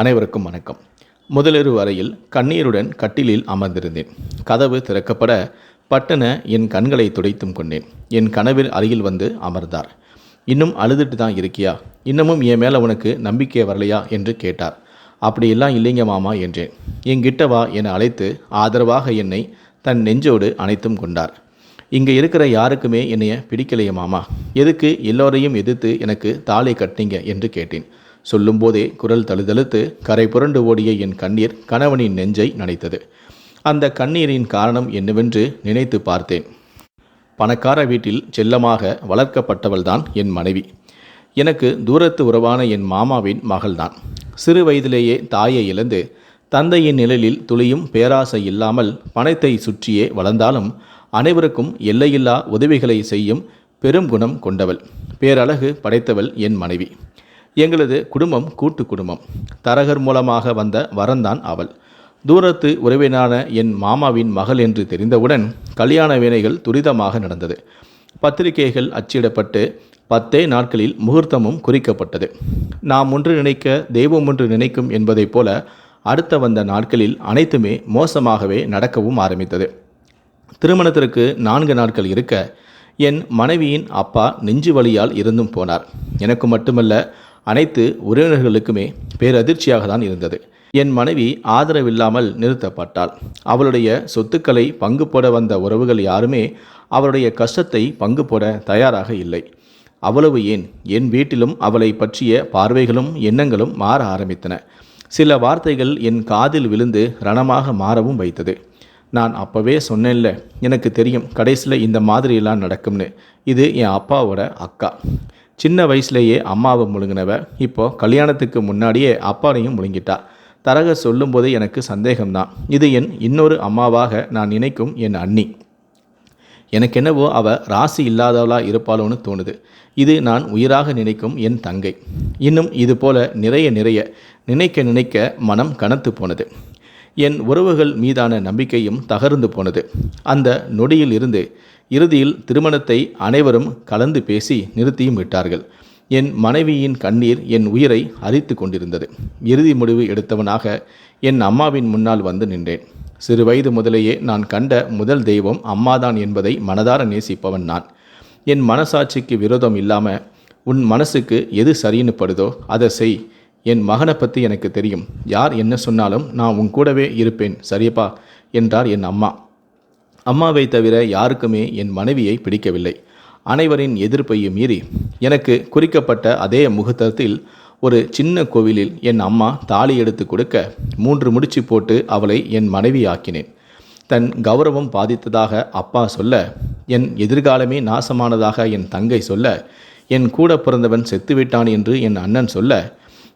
அனைவருக்கும் வணக்கம். முதலிரு வரையில் கண்ணீருடன் கட்டிலில் அமர்ந்திருந்தேன். கதவு திறக்கப்பட பட்டன என் கண்களை துடைத்தும் கொண்டேன். என் கனவில் அருகில் வந்து அமர்ந்தார். இன்னும் அழுதுட்டு தான் இருக்கியா? இன்னமும் என் மேலே உனக்கு நம்பிக்கை வரலையா? என்று கேட்டார். அப்படியெல்லாம் இல்லைங்க மாமா என்றேன். என்கிட்ட வா என அழைத்து ஆதரவாக என்னை தன் நெஞ்சோடு அனைத்தும் கொண்டார். இங்கே இருக்கிற யாருக்குமே என்னைய பிடிக்கலையே மாமா. எதுக்கு? எல்லோரையும் எதிர்த்து எனக்கு தாலி கட்டிங்க என்று கேட்டேன். சொல்லும்போதே குரல் தழுதழுத்து கரை புரண்டு ஓடிய என் கண்ணீர் கணவனின் நெஞ்சை நனைத்தது. அந்த கண்ணீரின் காரணம் என்னவென்று நினைத்து பார்த்தேன். பணக்கார வீட்டில் செல்லமாக வளர்க்கப்பட்டவள்தான் என் மனைவி. எனக்கு தூரத்து உறவான என் மாமாவின் மகள்தான். சிறு வயதிலேயே தாயை இழந்து தந்தையின் நிழலில் துளியும் பேராசை இல்லாமல் பணத்தை சுற்றியே வளர்ந்தாலும் அனைவருக்கும் எல்லையில்லா உதவிகளை செய்யும் பெரும் குணம் கொண்டவள். பேரழகு படைத்தவள் என் மனைவி. எங்களது குடும்பம் கூட்டு குடும்பம். தரகர் மூலமாக வந்த வரந்தான் அவள். தூரத்து உறவினான என் மாமாவின் மகள் என்று தெரிந்தவுடன் கல்யாண வேலைகள் துரிதமாக நடந்தது. பத்திரிகைகள் அச்சிடப்பட்டு பத்தே நாட்களில் முகூர்த்தமும் குறிக்கப்பட்டது. நாம் ஒன்று நினைக்க தெய்வம் ஒன்று நினைக்கும் என்பதைப் போல அடுத்த வந்த நாட்களில் அனைத்துமே மோசமாகவே நடக்கவும் ஆரம்பித்தது. திருமணத்திற்கு நான்கு நாட்கள் இருக்க என் மனைவியின் அப்பா நெஞ்சு வழியால் இருந்தும் போனார். எனக்கு மட்டுமல்ல அனைத்து உறவினர்களுக்குமே பேரதிர்ச்சியாக தான் இருந்தது. என் மனைவி ஆதரவில்லாமல் நிறுத்தப்பட்டாள். அவளுடைய சொத்துக்களை பங்கு போட வந்த உறவுகள் யாருமே அவருடைய கஷ்டத்தை பங்கு போட தயாராக இல்லை. அவ்வளவு ஏன்? என் வீட்டிலும் அவளை பற்றிய பார்வைகளும் எண்ணங்களும் மாற ஆரம்பித்தன. சில வார்த்தைகள் என் காதில் விழுந்து ரணமாக மாறவும் வைத்தது. நான் அப்போவே சொன்னேன்ல எனக்கு தெரியும் கடைசியில் இந்த மாதிரியெல்லாம் நடக்கும்னு. இது என் அப்பாவோட அக்கா. சின்ன வயசுலேயே அம்மாவை முழுங்கினவ இப்போ கல்யாணத்துக்கு முன்னாடியே அப்பாவையும் முழுங்கிட்டா. தரக சொல்லும்போதே எனக்கு சந்தேகம்தான். இது என் இன்னொரு அம்மாவாக நான் நினைக்கும் என் அண்ணி. எனக்கு என்னவோ அவ ராசி இல்லாதவளா இருப்பாளோன்னு தோணுது. இது நான் உயிராக நினைக்கும் என் தங்கை. இன்னும் இது போல நிறைய நிறைய நினைக்க நினைக்க மனம் கனத்து போனது. என் உறவுகள் மீதான நம்பிக்கையும் தகர்ந்து போனது. அந்த நொடியில் இருந்து இறுதியில் திருமணத்தை அனைவரும் கலந்து பேசி நிறுத்தியும் விட்டார்கள். என் மனைவியின் கண்ணீர் என் உயிரை அரித்து கொண்டிருந்தது. இறுதி முடிவு எடுத்தவனாக என் அம்மாவின் முன்னால் வந்து நின்றேன். சிறு வயது முதலேயே நான் கண்ட முதல் தெய்வம் அம்மாதான் என்பதை மனதார நேசிப்பவன் நான். என் மனசாட்சிக்கு விரோதம் இல்லாமல் உன் மனசுக்கு எது சரின்னு படுதோ அதை செய். என் மகனை பற்றி எனக்கு தெரியும். யார் என்ன சொன்னாலும் நான் உன் கூடவே இருப்பேன். சரியப்பா என்றார் என் அம்மா. அம்மாவை தவிர யாருக்குமே என் மனைவியை பிடிக்கவில்லை. அனைவரின் எதிர்ப்பையும் மீறி எனக்கு குறிக்கப்பட்ட அதே முகூர்த்தத்தில் ஒரு சின்ன கோவிலில் என் அம்மா தாலி எடுத்து கொடுக்க மூன்று முடிச்சு போட்டு அவளை என் மனைவி ஆக்கினேன் தன் கௌரவம் பாதித்ததாக அப்பா சொல்ல என் எதிர்காலமே நாசமானதாக என் தங்கை சொல்ல என் கூட பிறந்தவன் செத்துவிட்டான் என்று என் அண்ணன் சொல்ல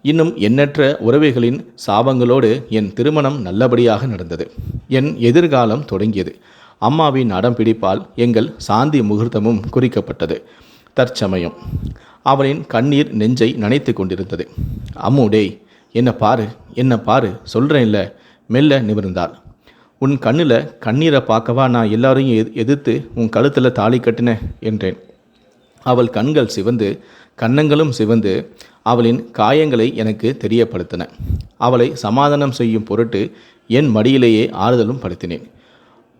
இன்னும் எண்ணற்ற உறவுகளின் சாபங்களோடு என் திருமணம் நல்லபடியாக நடந்தது. என் எதிர்காலம் தொடங்கியது. அம்மாவின் அடம்பிடிப்பால் எங்கள் சாந்தி முகூர்த்தமும் குறிக்கப்பட்டது. தற்சமயம். அவளின் கண்ணீர் நெஞ்சை நனைத்து கொண்டிருந்தது. அம்மு டேய் என்ன பாரு என்ன பாரு சொல்கிறேன்ல மெல்ல நிமிர்ந்தாள். உன் கண்ணில் கண்ணீரை பார்க்கவா நான் எல்லாரையும் எது எதிர்த்து உன் கழுத்தில் தாலி கட்டினேன் என்றேன். அவள் கண்கள் சிவந்து கன்னங்களும் சிவந்து அவளின் காயங்களை எனக்கு தெரியப்படுத்தின. அவளை சமாதானம் செய்யும் பொருட்டு என் மடியிலேயே ஆறுதலும் படுத்தினேன்.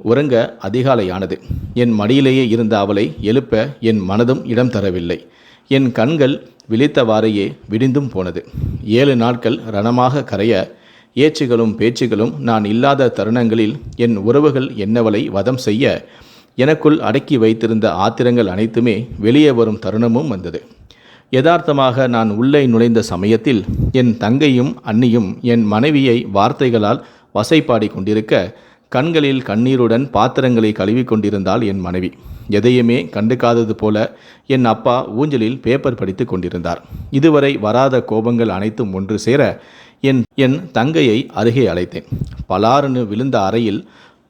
உறங்க அதிகாலையானது. என் மடியிலேயே இருந்த அவளை எழுப்ப என் மனதும் இடம் தரவில்லை. என் கண்கள் விழித்தவாறையே விடிந்தும் போனது. ஏழு நாட்கள் ரணமாக கரைய ஏச்சுகளும் பேச்சுகளும் நான் இல்லாத தருணங்களில் என் உறவுகள் என்னவளை வதம் செய்ய எனக்குள் அடக்கி வைத்திருந்த ஆத்திரங்கள் அனைத்துமே வெளியே வரும் தருணமும் வந்தது. யதார்த்தமாக நான் உள்ளே நுழைந்த சமயத்தில் என் தங்கையும் அண்ணியும் என் மனைவியை வார்த்தைகளால் வசைப்பாடி கொண்டிருக்க கண்களில் கண்ணீருடன் பாத்திரங்களை கழுவி கொண்டிருந்தாள் என் மனைவி. எதையுமே கண்டுக்காதது போல என் அப்பா ஊஞ்சலில் பேப்பர் படித்து கொண்டிருந்தார். இதுவரை வராத கோபங்கள் அனைத்தும் ஒன்று சேர என் என் தங்கையை அருகே அழைத்தேன். பலாறுன்னு விழுந்த அறையில்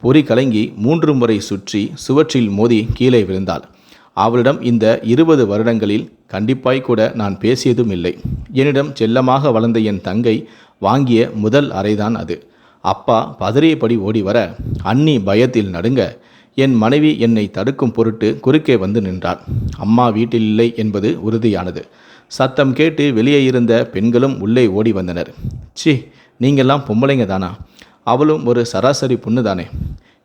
பொறி கலங்கி மூன்று முறை சுற்றி சுவற்றில் மோதி கீழே விழுந்தாள். அவளிடம் இந்த இருபது வருடங்களில் கண்டிப்பாய் கூட நான் பேசியதும் இல்லை. என்னிடம் செல்லமாக வளர்ந்த என் தங்கை வாங்கிய முதல் அறைதான் அது. அப்பா பதறியபடி ஓடி வர அண்ணி பயத்தில் நடுங்க. என் மனைவி என்னை தடுக்கும் பொருட்டு குறுக்கே வந்து நின்றாள். அம்மா வீட்டில் இல்லை என்பது உறுதியானது. சத்தம் கேட்டு வெளியே இருந்த பெண்களும் உள்ளே ஓடி வந்தனர். சி நீங்கள்லாம் பொம்பளைங்க தானா? அவளும் ஒரு சராசரி பொண்ணு தானே.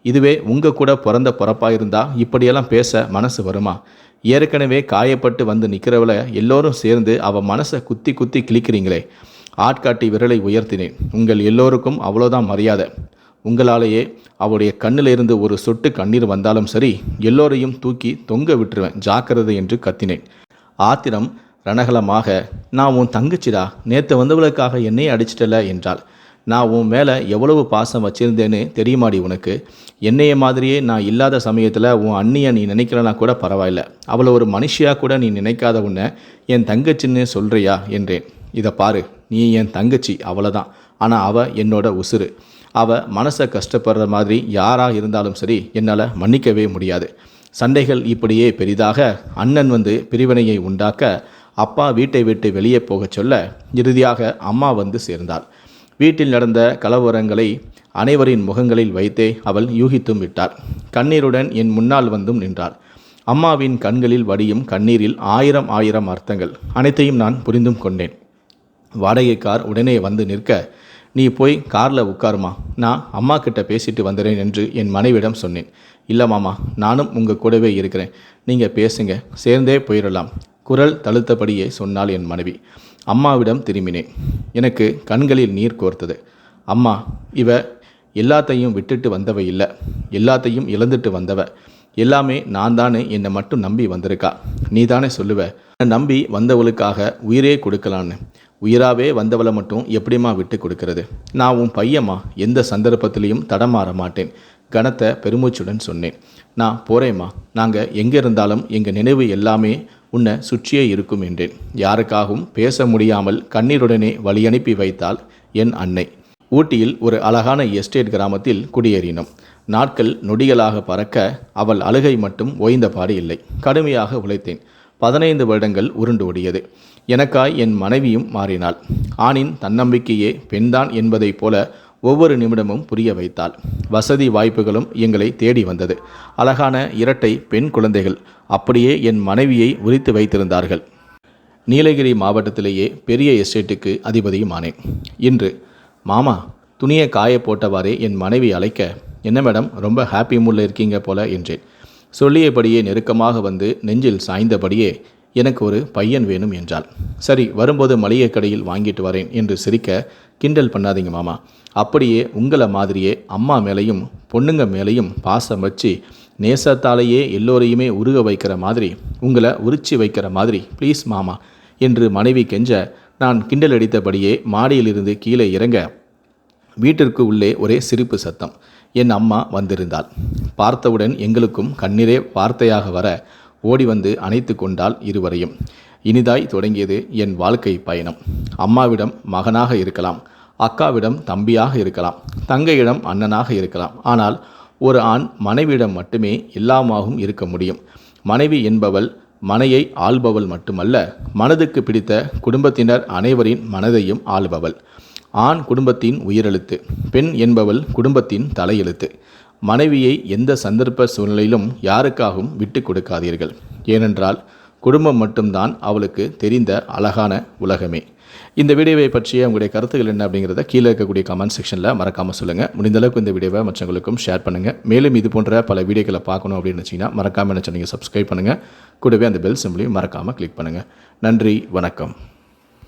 இதுவே உங்கள் கூட பிறந்த பிறப்பாக இருந்தால் இப்படியெல்லாம் பேச மனசு வருமா? ஏற்கனவே காயப்பட்டு வந்து நிற்கிறவளை எல்லோரும் சேர்ந்து அவள் மனசை குத்தி குத்தி கிழிக்கிறீங்களே. ஆட்காட்டி விரலை உயர்த்தினேன். உங்கள் எல்லோருக்கும் அவ்வளோதான் மரியாதை. உங்களாலேயே அவளுடைய கண்ணிலிருந்து ஒரு சொட்டு கண்ணீர் வந்தாலும் சரி எல்லோரையும் தூக்கி தொங்க விட்டுருவேன் ஜாக்கிரதை என்று கத்தினேன். ஆத்திரம் ரணகலமாக நான் உன் தங்கச்சிடா நேற்று வந்தவளுக்காக என்னையே அடிச்சிட்டல என்றாள். நான் உன் மேலே எவ்வளவு பாசம் வச்சிருந்தேன்னு தெரியுமாடி உனக்கு? என்னைய மாதிரியே நான் இல்லாத சமயத்தில் உன் அண்ணியை நீ நினைக்கிறனா கூட பரவாயில்ல. அவளை ஒரு மனுஷியாக கூட நீ நினைக்காத உன்னை என் தங்கச்சின்னு சொல்கிறியா என்றேன். இதை பாரு நீ என் தங்கச்சி அவ்வளோதான் ஆனால் அவள் என்னோட உசுறு. அவள் மனசை கஷ்டப்படுற மாதிரி யாராக இருந்தாலும் சரி என்னால் மன்னிக்கவே முடியாது. சண்டைகள் இப்படியே பெரிதாக அண்ணன் வந்து பிரிவினையை உண்டாக்க அப்பா வீட்டை விட்டு வெளியே போகச் சொல்ல இறுதியாக அம்மா வந்து சேர்ந்தாள். வீட்டில் நடந்த கலவரங்களை அனைவரின் முகங்களில் வைத்தே அவள் யூகித்தும் விட்டாள். கண்ணீருடன் என் முன்னால் வந்தும் நின்றாள். அம்மாவின் கண்களில் வடியும் கண்ணீரில் ஆயிரம் ஆயிரம் அர்த்தங்கள். அனைத்தையும் நான் புரிந்தும் கொண்டேன். வாடகை கார் உடனே வந்து நிற்க நீ போய் காரில் உட்காருமா. நான் அம்மா கிட்ட பேசிட்டு வந்துடுறேன் என்று என் மனைவிடம் சொன்னேன். இல்லை மாமா நானும் உங்கள் கூடவே இருக்கிறேன். நீங்கள் பேசுங்க. சேர்ந்தே போயிடலாம் குரல் தழுத்தபடியே சொன்னாள் என் மனைவி. அம்மாவிடம் திரும்பினேன். எனக்கு கண்களில் நீர் கோர்த்தது. அம்மா இவ எல்லாத்தையும் விட்டுட்டு வந்தவ இல்லை. எல்லாத்தையும் இழந்துட்டு வந்தவ. எல்லாமே நான் தானே என்னை மட்டும் நம்பி வந்திருக்கா. நீ தானே சொல்லுவ. நம்பி வந்தவளுக்காக உயிரே கொடுக்கலான்னு. உயிராகவே வந்தவளை மட்டும் எப்படிம்மா விட்டு கொடுக்கறது? நான் உன் பையம்மா. எந்த சந்தர்ப்பத்திலையும் தடமாற மாட்டேன். கனத்தை பெருமூச்சுடன் சொன்னேன். நான் போகிறேம்மா நாங்கள் எங்கே இருந்தாலும் எங்கள் நினைவு எல்லாமே உன்னை சுற்றியே இருக்கும் என்றேன். யாருக்காகவும் பேச முடியாமல் கண்ணீருடனே வழி அனுப்பி வைத்தாள் என் அன்னை. ஊட்டியில் ஒரு அழகான எஸ்டேட் கிராமத்தில் குடியேறினோம். நாட்கள் நொடிகளாக பறக்க அவள் அழுகை மட்டும் ஓய்ந்தபாடு இல்லை. கடுமையாக உழைத்தேன். பதினைந்து வருடங்கள் உருண்டு ஓடியது. எனக்காய் என் மனைவியும் மாறினாள். ஆணின் தன்னம்பிக்கையே பெண்தான் என்பதைப் போல ஒவ்வொரு நிமிடமும் புரிய வைத்தாள். வசதி வாய்ப்புகளும் எங்களை தேடி வந்தது. அழகான இரட்டை பெண் குழந்தைகள். அப்படியே என் மனைவியை உரித்து வைத்திருந்தார்கள். நீலகிரி மாவட்டத்திலேயே பெரிய எஸ்டேட்டுக்கு அதிபதியும் ஆனேன் இன்று மாமா துணியை காய போட்டவாறே என் மனைவி அழைக்க. என்ன மேடம் ரொம்ப ஹாப்பி மூடில் இருக்கீங்க போல என்றேன். சொல்லியபடியே நெருக்கமாக வந்து நெஞ்சில் சாய்ந்தபடியே எனக்கு ஒரு பையன் வேணும் என்றாள். சரி வரும்போது மளிகை கடையில் வாங்கிட்டு வரேன் என்று சிரிக்க கிண்டல் பண்ணாதீங்க மாமா. அப்படியே உங்களை மாதிரியே அம்மா மேலேயும் பொண்ணுங்க மேலேயும் பாசம் வச்சு நேசத்தாலேயே எல்லோரையுமே உருக வைக்கிற மாதிரி உங்களை உரிச்சி வைக்கிற மாதிரி ப்ளீஸ் மாமா என்று மனைவி கெஞ்ச நான் கிண்டல் அடித்தபடியே மாடியிலிருந்து கீழே இறங்க வீட்டிற்கு உள்ளே ஒரே சிரிப்பு சத்தம். என் அம்மா வந்திருந்தாள். பார்த்தவுடன் எங்களுக்கும் கண்ணீரே வார்த்தையாக வர ஓடி வந்து அணைத்து கொண்டால் இருவரையும். இனிதாய் தொடங்கியது என் வாழ்க்கை பயணம். அம்மாவிடம் மகனாக இருக்கலாம் அக்காவிடம் தம்பியாக இருக்கலாம் தங்கையிடம் அண்ணனாக இருக்கலாம். ஆனால் ஒரு ஆண் மனைவியிடம் மட்டுமே எல்லாமாகவும் இருக்க முடியும். மனைவி என்பவள் மனையை ஆள்பவள் மட்டுமல்ல மனதுக்கு பிடித்த குடும்பத்தினர் அனைவரின் மனதையும் ஆள்பவள். ஆண் குடும்பத்தின் உயிரெழுத்து பெண் என்பவள் குடும்பத்தின் தலையெழுத்து. மனைவியை எந்த சந்தர்ப்ப சூழ்நிலையிலும் யாருக்காகவும் விட்டு கொடுக்காதீர்கள். ஏனென்றால் குடும்பம் மட்டும்தான் அவளுக்கு தெரிந்த அழகான உலகமே. இந்த வீடியோவை பற்றிய உங்களுடைய கருத்துக்கள் என்ன அப்படிங்கிறத கீழே இருக்கக்கூடிய கமெண்ட் செக்ஷனில் மறக்காமல் சொல்லுங்கள் முடிந்த அளவுக்கு இந்த வீடியோவை மற்றவங்களுக்கும் ஷேர் பண்ணுங்கள் மேலும் இது போன்ற பல வீடியோக்களை பார்க்கணும் அப்படின்னு வச்சிங்கன்னா மறக்காமல் என்ன சொன்னீங்க சப்ஸ்கிரைப் பண்ணுங்கள் கூடவே அந்த பெல் சிம்பிளையும் மறக்காமல் கிளிக் பண்ணுங்கள் நன்றி வணக்கம்.